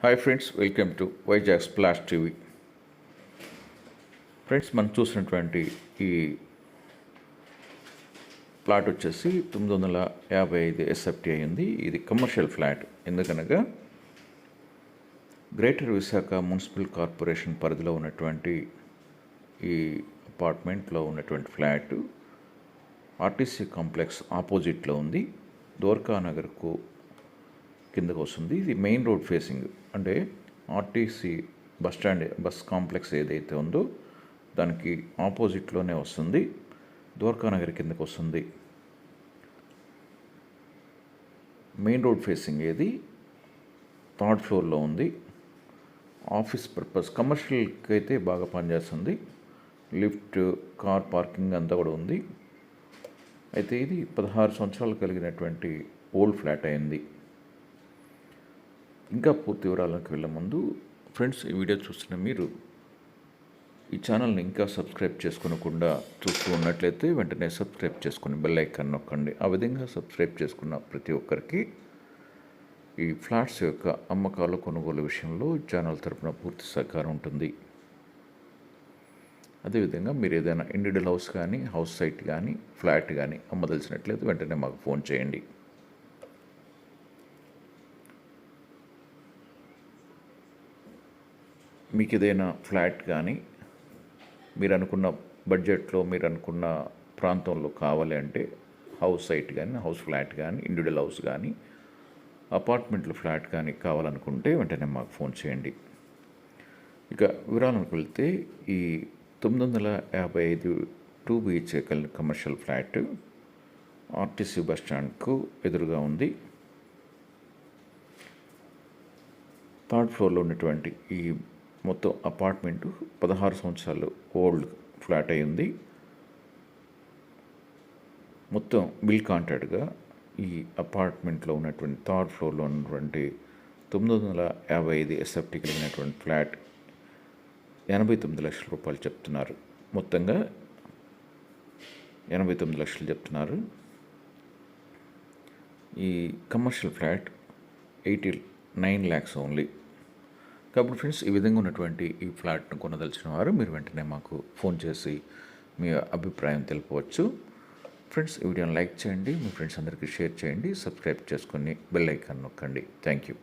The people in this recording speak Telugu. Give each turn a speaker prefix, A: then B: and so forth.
A: Hi friends welcome to Vizag splash TV friends మనం చూసినటువంటి ఈ ప్లాట్ వచ్చేసి తొమ్మిది వందల యాభై ఐదు ఎస్ఎఫ్టీ అయింది ఇది కమర్షియల్ ఫ్లాట్ ఎందుకనగా గ్రేటర్ విశాఖ మున్సిపల్ కార్పొరేషన్ పరిధిలో ఉన్నటువంటి ఈ అపార్ట్మెంట్లో ఉన్నటువంటి ఫ్లాట్ ఆర్టీసీ కాంప్లెక్స్ ఆపోజిట్లో ఉంది. ద్వారకా నగర్కు కిందకు వస్తుంది. ఇది మెయిన్ రోడ్ ఫేసింగ్. అంటే RTC bus stand bus complex ఏదైతే ఉందో దానికి ఆపోజిట్లోనే వస్తుంది. ద్వారకానగర్ కిందకు వస్తుంది. మెయిన్ రోడ్ ఫేసింగ్ ఏది? థర్డ్ ఫ్లోర్లో ఉంది. ఆఫీస్ పర్పస్ కమర్షియల్కి అయితే బాగా పనిచేస్తుంది. లిఫ్ట్ కార్ పార్కింగ్ అంతా కూడా ఉంది. అయితే ఇది పదహారు సంవత్సరాలు కలిగినటువంటి ఓల్డ్ ఫ్లాట్ అయింది. ఇంకా పూర్తి వివరాలకు వెళ్ళే ముందు ఫ్రెండ్స్ ఈ వీడియో చూస్తున్న మీరు ఈ ఛానల్ని ఇంకా సబ్స్క్రైబ్ చేసుకోకుండా చూస్తూ ఉన్నట్లయితే వెంటనే సబ్స్క్రైబ్ చేసుకుని బెల్ ఐకాన్ నొక్కండి. ఆ విధంగా సబ్స్క్రైబ్ చేసుకున్న ప్రతి ఒక్కరికి ఈ ఫ్లాట్స్ యొక్క అమ్మకాలు కొనుగోలు విషయంలో ఈ ఛానల్ తరపున పూర్తి సహకారం ఉంటుంది. అదేవిధంగా మీరు ఏదైనా ఇండివిజువల్ హౌస్ కానీ హౌస్ సైట్ కానీ ఫ్లాట్ కానీ అమ్మదలిచినట్లయితే వెంటనే మాకు ఫోన్ చేయండి. మీకు ఏదైనా ఫ్లాట్ కానీ మీరు అనుకున్న బడ్జెట్లో మీరు అనుకున్న ప్రాంతంలో కావాలి అంటే హౌస్ సైట్ కానీ హౌస్ ఫ్లాట్ కానీ ఇండివిజువల్ హౌస్ కానీ అపార్ట్మెంట్లో ఫ్లాట్ కానీ కావాలనుకుంటే వెంటనే మాకు ఫోన్ చేయండి. ఇక వివరాలకు వెళ్తే ఈ తొమ్మిది వందల యాభై ఐదు two BHK commercial flat RTC bus స్టాండ్కు ఎదురుగా ఉంది. థర్డ్ ఫ్లోర్లో ఉన్నటువంటి ఈ మొత్తం అపార్ట్మెంటు పదహారు సంవత్సరాలు ఓల్డ్ ఫ్లాట్ అయి ఉంది. మొత్తం బిల్ కాంట్రాక్ట్గా ఈ అపార్ట్మెంట్లో ఉన్నటువంటి థర్డ్ ఫ్లోర్లో ఉన్నటువంటి తొమ్మిది వందల యాభై ఐదు ఎస్ఎఫ్టీ కలిగినటువంటి ఫ్లాట్ ఎనభై తొమ్మిది లక్షల రూపాయలు చెప్తున్నారు. మొత్తంగా ఎనభై తొమ్మిది లక్షలు చెప్తున్నారు. ఈ commercial flat eighty nine lakhs only కాబట్టి ఫ్రెండ్స్ ఈ విధంగా ఉన్నటువంటి ఈ ఫ్లాట్ను కొనదలిచిన వారు మీరు వెంటనే మాకు ఫోన్ చేసి మీ అభిప్రాయం తెలుపవచ్చు. ఫ్రెండ్స్ ఈ వీడియోని లైక్ చేయండి మీ ఫ్రెండ్స్ అందరికీ షేర్ చేయండి సబ్స్క్రైబ్ చేసుకొని బెల్ ఐకాన్ నొక్కండి. Thank you.